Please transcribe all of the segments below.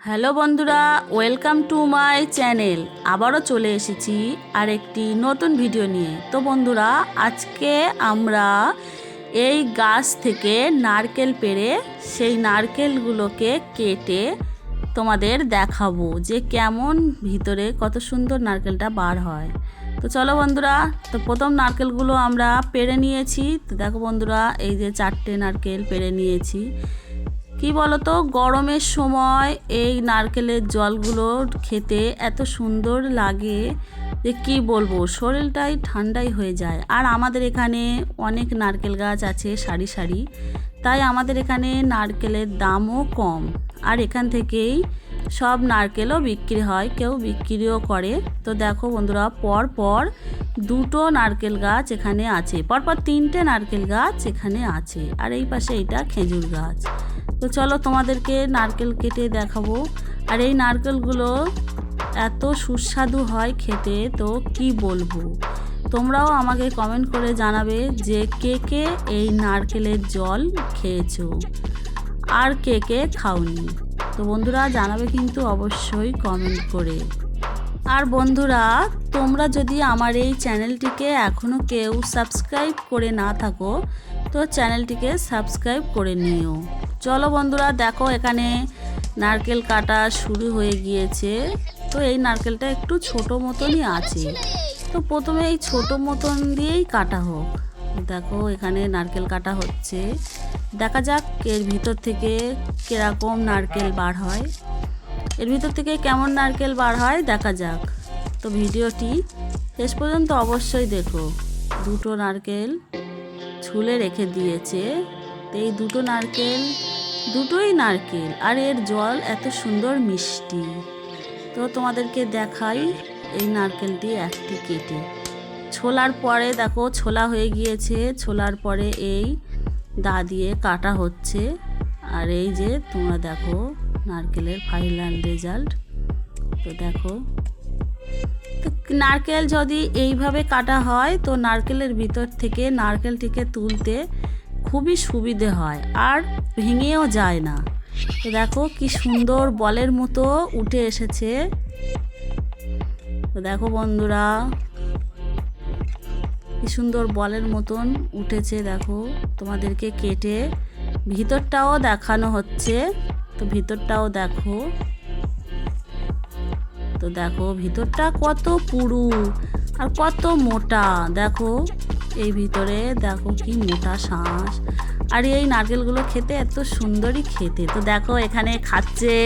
Hello বন্ধুরা, welcome to my channel. আবারও চলে এসেছি আর একটি নতুন ভিডিও নিয়ে। তো বন্ধুরা, আজকে আমরা এই গাছ থেকে নারকেল পেড়ে সেই নারকেলগুলোকে কেটে তোমাদের দেখাবো যে কেমন ভিতরে কত সুন্দর নারকেলটা বার হয়। তো চলো বন্ধুরা, তো প্রথম নারকেলগুলো আমরা পেরে নিয়েছি। তো দেখো বন্ধুরা, এই যে চারটে নারকেল পেরে নিয়েছি। কি বলতো, গরমের সময় এই নারকেলের জলগুলো খেতে এত সুন্দর লাগে যে কি বলব, শরীরটাই ঠান্ডাই হয়ে যায়। আর আমাদের এখানে অনেক নারকেল গাছ আছে সারি সারি, তাই আমাদের এখানে নারকেলের দামও কম। আর এখান থেকেই সব নারকেলও বিক্রি হয়, কেউ বিক্রিও করে। তো দেখো বন্ধুরা, পর পর দুটো নারকেল গাছ এখানে আছে পরপর তিনটে নারকেল গাছ এখানে আছে। আর এই পাশে এইটা খেজুর গাছ। তো চলো তোমাদেরকে নারকেল কেটে দেখাবো। আর এই নারকেলগুলো এত সুস্বাদু হয় খেতে, তো কি বলব? তোমরাও আমাকে কমেন্ট করে জানাবে যে কে কে এই নারকেলের জল খেয়েছো আর কে কে খাওনি। তো বন্ধুরা জানাবে কিন্তু অবশ্যই কমেন্ট করে। আর বন্ধুরা, তোমরা যদি আমার এই চ্যানেলটিকে এখনও কেউ সাবস্ক্রাইব করে না থাকো, তো চ্যানেলটিকে সাবস্ক্রাইব করে নিও। চলো বন্ধুরা, দেখো এখানে নারকেল কাটা শুরু হয়ে গিয়েছে। তো এই নারকেলটা একটু ছোট মতনই আছে। তো প্রথমে এই ছোট মতন দিয়েই কাটা হোক। দেখো এখানে নারকেল কাটা হচ্ছে। দেখা যাক এর ভিতর থেকে কীরকম নারকেল বার হয়। এর ভিতর থেকে কেমন নারকেল বার হয় দেখা যাক। তো ভিডিওটি শেষ পর্যন্ত অবশ্যই দেখো। দুটো নারকেল ছুলে রেখে দিয়েছে। তো এই দুটো নারকেল দুটোই নারকেল, আর এর জল এত সুন্দর মিষ্টি। তো তোমাদেরকে দেখাই এই নারকেলটি একটি কেটে। ছোলার পরে দেখো, ছোলা হয়ে গিয়েছে। ছোলার পরে এই দা দিয়ে কাটা হচ্ছে। আর এই যে তোমরা দেখো, নারকেলের ফাইনাল রেজাল্ট। তো দেখো, তো নারকেল যদি এইভাবে কাটা হয়, তো নারকেলের ভিতর থেকে নারকেলটিকে তুলতে খুবই সুবিধে হয়, আর ভেঙেও যায় না। তো দেখো কি সুন্দর বলের মতো উঠে এসেছে। দেখো বন্ধুরা, কি সুন্দর বলের মতন উঠেছে দেখো, তোমাদেরকে কেটে। ভিতরটাও দেখানো হচ্ছে, তো ভিতরটাও দেখো। তো দেখো ভিতরটা কত পুরু আর কত মোটা, দেখো। এই ভিতরে দেখো কি মোটা শাঁস। আর এই নারকেলগুলো খেতে এত সুন্দরই খেতে। তো দেখো এখানে খাচ্ছে।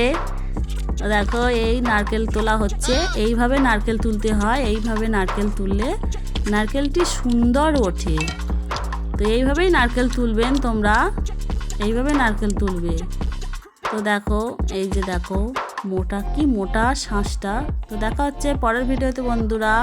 দেখো এই নারকেল তোলা হচ্ছে। এইভাবে নারকেল তুলতে হয়, এইভাবে নারকেল তুললে নারকেলটি সুন্দর ওঠে। তো এইভাবেই নারকেল তুলবেন তোমরা। এইভাবে নারকেল তুলবে। তো দেখো, এই যে দেখো, মোটা, কি মোটা শাঁসটা। তো দেখা হচ্ছে পরের ভিডিওতে বন্ধুরা।